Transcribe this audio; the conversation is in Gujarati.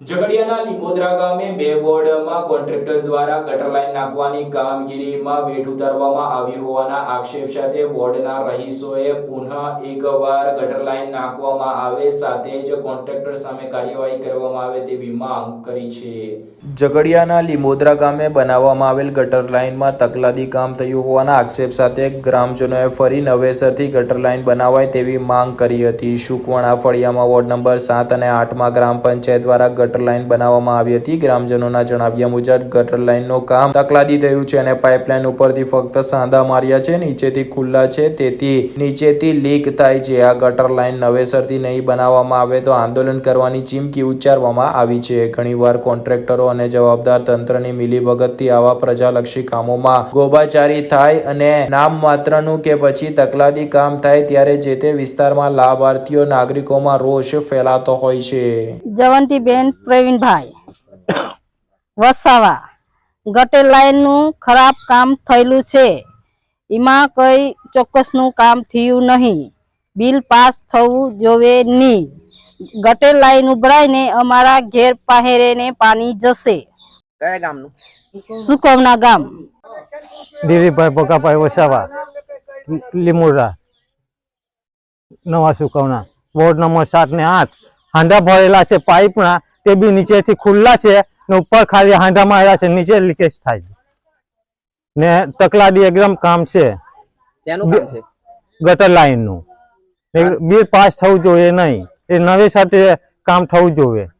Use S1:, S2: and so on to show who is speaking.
S1: ઝઘડિયાના લીમોદરા ગામે બે વોર્ડમાં કોન્ટ્રાક્ટર દ્વારા ગટર લાઈન નાખવાની કામગીરીમાં વેઠ ઉતારવામાં આવી હોવાના આક્ષેપ સાથે વોર્ડના રહીશોએ પુનઃ એકવાર ગટર લાઈન નાખવામાં આવે, સાથે જ કોન્ટ્રાક્ટર સામે કાર્યવાહી કરવામાં આવે તેવી માંગ કરી છે. ઝઘડિયાના લીમોદરા ગામે બનાવવામાં આવેલ ગટર લાઈનમાં તકલાદી કામ થયું હોવાના આક્ષેપ સાથે ગ્રામજનોએ ફરી નવેસરથી ગટર લાઈન બનાવાય તેવી માંગ કરી હતી. શુકવણા ફળિયામાં વોર્ડ નંબર સાત અને આઠમાં ગ્રામ પંચાયત દ્વારા ગટર લાઇન બનાવવામાં આવી હતી. ગ્રામજનોના જણાવ્યા મુજબ, ગટર લાઇનનું કામ તકલાદી થયું છે અને પાઇપલાઇન ઉપરથી ફક્ત સાંધા માર્યા છે, નીચેથી ખુલ્લા છે, તેથી નીચેથી લીક થાય છે. આ ગટર લાઇન નવેસરથી નહીં બનાવવામાં આવે તો આંદોલન કરવાની ચીમકી ઉચ્ચારવામાં આવી છે. ઘણીવાર કોન્ટ્રાક્ટરો અને જવાબદાર તંત્રની મિલીભગતથી આવા પ્રજાલક્ષી કામોમાં ગોબાચારી થાય અને નામ માત્રનું કે પછી તકલાદી કામ થાય ત્યારે જે તે વિસ્તારમાં લાભાર્થીઓ, નાગરિકોમાં રોષ ફેલાતો હોય છે.
S2: જવંતીબેન પ્રવીણભાઈ. વસાવા. ગટર લાઇનનું ખરાબ કામ થયેલું છે. એમાં કંઈ ચોક્કસનું કામ થયું નહીં. બિલ પાસ થવું જોવે નહીં. ગટર લાઈન ઉભરાઈને અમારા ઘેર પહેરેને પાણી જશે.
S3: કયા ગામનું?
S2: સુકવના ગામ.
S4: દિલીપભાઈ ભગાભાઈ વસાવા લીમુરા. નવા સુકવના. વોર્ડ નંબર સાત ને આઠ. હાંડા ભરેલા છે પાઇપના. તે બી નીચેથી ખુલ્લા છે ને ઉપર ખાલી હાંધામાં આવ્યા છે નીચે લીકેજ થાય છે. ને તકલાડી એકદમ
S3: કામ છે.
S4: ગટર લાઈનનું. નું બિલ પાસ થવું જોઈએ નહીં. એ નવી સાથે કામ થવું જોઈએ.